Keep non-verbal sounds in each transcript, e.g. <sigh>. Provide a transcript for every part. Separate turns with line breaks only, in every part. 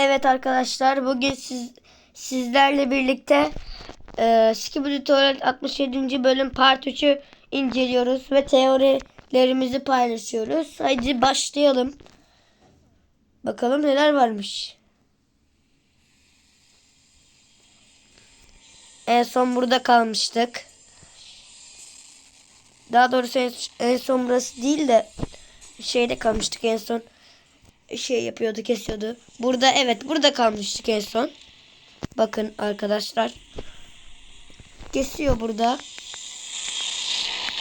Evet arkadaşlar bugün siz sizlerle birlikte e, Skibidi Tuvalet 67. bölüm part 3'ü inceliyoruz ve teorilerimizi paylaşıyoruz. Hadi başlayalım. Bakalım neler varmış. En son burada kalmıştık. Daha doğrusu en, en son burası değil de şeyde kalmıştık en son şey yapıyordu kesiyordu. Burada evet burada kalmıştık en son. Bakın arkadaşlar. Kesiyor burada.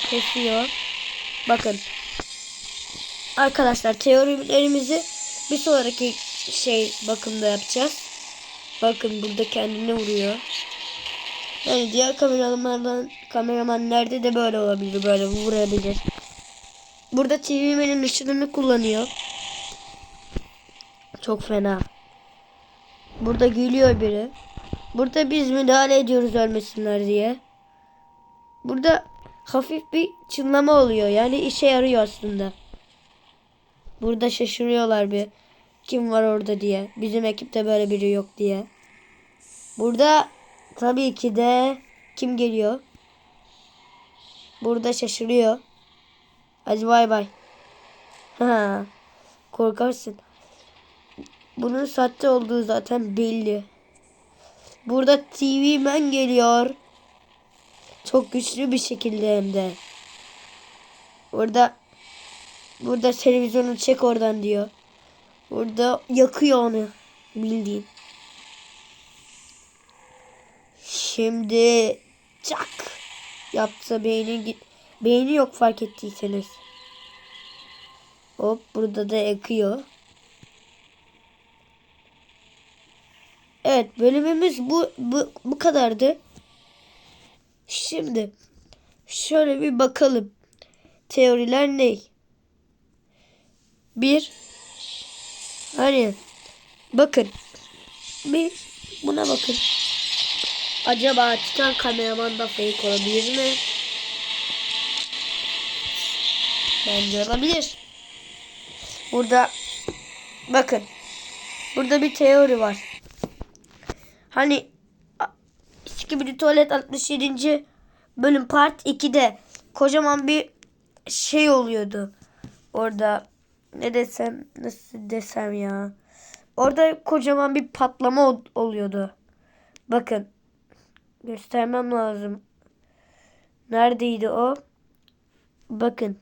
Kesiyor. Bakın. Arkadaşlar teorilerimizi bir sonraki şey bakımda yapacağız. Bakın burada kendini vuruyor. Yani diğer kameramanlardan kameraman nerede de böyle olabilir. Böyle vurabilir. Burada TV'nin ışınını kullanıyor. Çok fena. Burada gülüyor biri. Burada biz müdahale ediyoruz ölmesinler diye. Burada hafif bir çınlama oluyor. Yani işe yarıyor aslında. Burada şaşırıyorlar bir. Kim var orada diye. Bizim ekipte böyle biri yok diye. Burada tabii ki de kim geliyor? Burada şaşırıyor. Hadi bay bay. <laughs> Ha, korkarsın. Bunun sahte olduğu zaten belli. Burada TV Man geliyor. Çok güçlü bir şekilde hem de. Burada burada televizyonu çek oradan diyor. Burada yakıyor onu bildiğin. Şimdi çak yapsa beyni git. Beyni yok fark ettiyseniz. Hop burada da yakıyor. Evet bölümümüz bu, bu, bu kadardı. Şimdi şöyle bir bakalım. Teoriler ne? Bir hani bakın bir buna bakın. Acaba Titan kameraman da fake olabilir mi? Bence olabilir. Burada bakın. Burada bir teori var. Hani Skibidi Tuvalet 67. bölüm part 2'de kocaman bir şey oluyordu. Orada ne desem nasıl desem ya. Orada kocaman bir patlama ol- oluyordu. Bakın. Göstermem lazım. Neredeydi o? Bakın.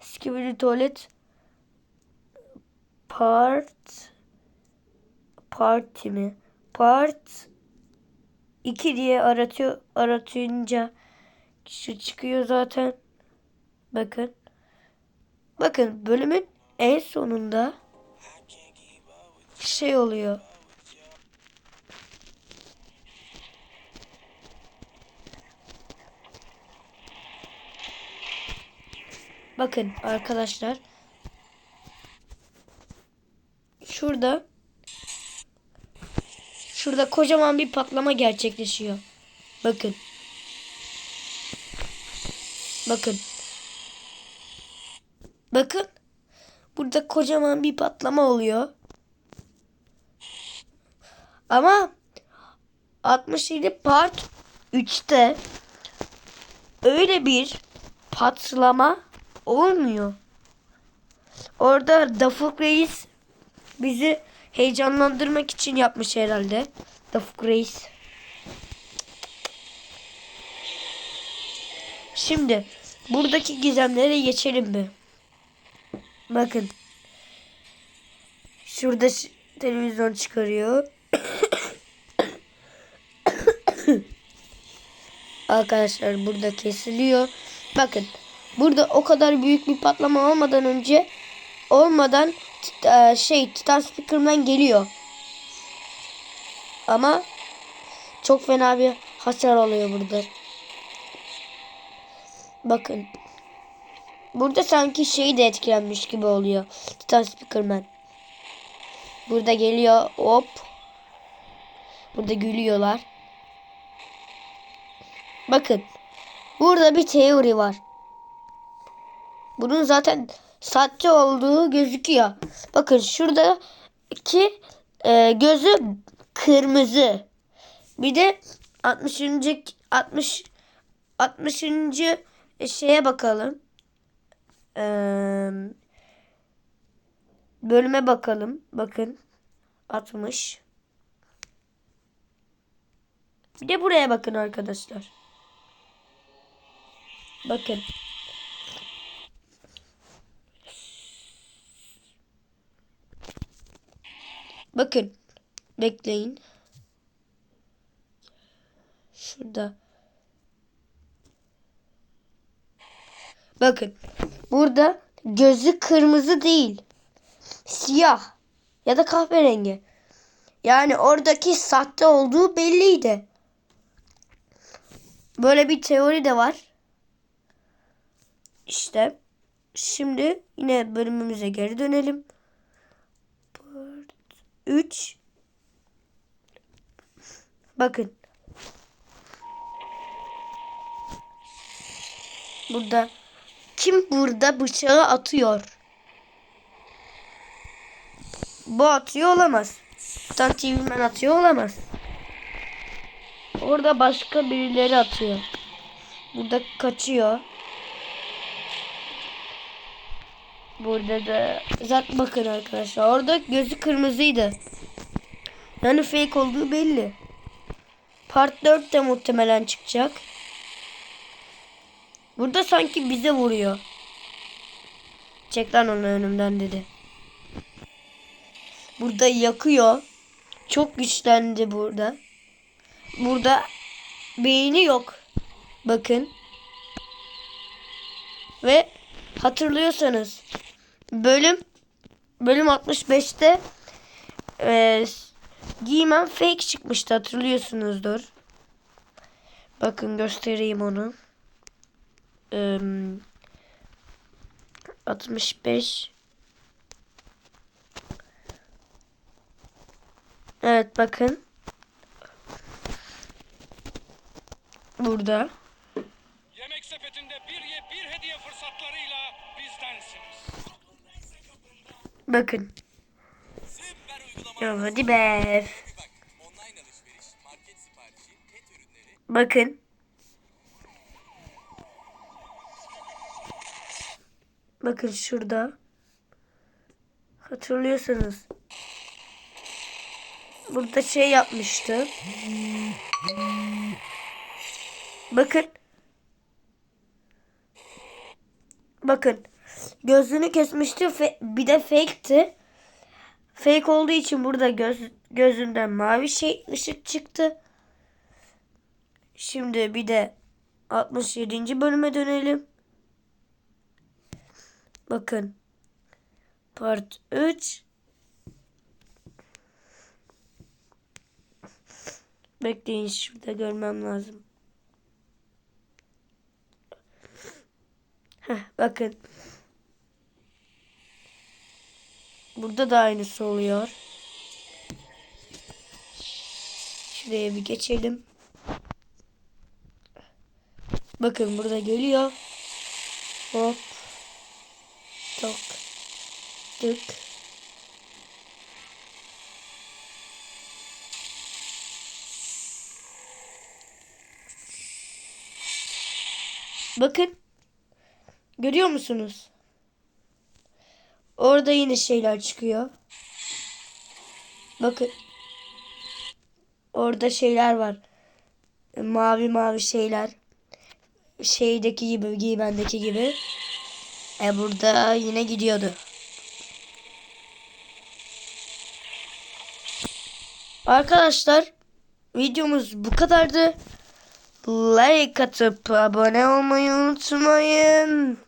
Skibidi Tuvalet part parti mi? Part 2 diye aratıyor aratınca şu çıkıyor zaten. Bakın. Bakın bölümün en sonunda şey oluyor. Bakın arkadaşlar. Şurada Şurada kocaman bir patlama gerçekleşiyor. Bakın. Bakın. Bakın. Burada kocaman bir patlama oluyor. Ama 67 part 3'te öyle bir patlama olmuyor. Orada Dafuk Reis bizi heyecanlandırmak için yapmış herhalde. Dafuk Reis. Şimdi buradaki gizemlere geçelim mi? Bakın. Şurada televizyon çıkarıyor. <coughs> Arkadaşlar burada kesiliyor. Bakın. Burada o kadar büyük bir patlama olmadan önce olmadan şey Titan Speakerman geliyor. Ama çok fena bir hasar oluyor burada. Bakın. Burada sanki şey de etkilenmiş gibi oluyor. Titan Speakerman. Burada geliyor hop. Burada gülüyorlar. Bakın. Burada bir teori var. Bunun zaten sahte olduğu gözüküyor. Bakın şuradaki e, gözü kırmızı. Bir de 60. 60 60. şeye bakalım. Ee, bölüme bakalım. Bakın. 60. Bir de buraya bakın arkadaşlar. Bakın. Bakın. Bekleyin. Şurada. Bakın. Burada gözü kırmızı değil. Siyah. Ya da kahverengi. Yani oradaki sahte olduğu belliydi. Böyle bir teori de var. İşte. Şimdi yine bölümümüze geri dönelim. 3 Bakın. Burada kim burada bıçağı atıyor? Bu atıyor olamaz. TV'men atıyor olamaz. Orada başka birileri atıyor. Burada kaçıyor. Burada da zaten bakın arkadaşlar orada gözü kırmızıydı. Yani fake olduğu belli. Part 4 de muhtemelen çıkacak. Burada sanki bize vuruyor. Çek lan onu önümden dedi. Burada yakıyor. Çok güçlendi burada. Burada beyni yok. Bakın. Ve hatırlıyorsanız bölüm bölüm 65'te e, Giymen fake çıkmıştı hatırlıyorsunuzdur. Bakın göstereyim onu. Ee, 65 Evet bakın. Burada. Bakın. Ya hadi be. Bakın. Bakın şurada. Hatırlıyorsanız. Burada şey yapmıştı. Bakın. Bakın. Gözünü kesmişti. Bir de fake'ti. Fake olduğu için burada göz gözünden mavi şey ışık çıktı. Şimdi bir de 67. bölüme dönelim. Bakın. Part 3. Bekleyin şurada görmem lazım. Heh, bakın. Burada da aynısı oluyor. Şuraya bir geçelim. Bakın burada geliyor. Hop. Tok. Tık. Bakın. Görüyor musunuz? Orada yine şeyler çıkıyor. Bakın. Orada şeyler var. Mavi mavi şeyler. Şeydeki gibi, giymendeki gibi. E burada yine gidiyordu. Arkadaşlar videomuz bu kadardı. Like atıp abone olmayı unutmayın.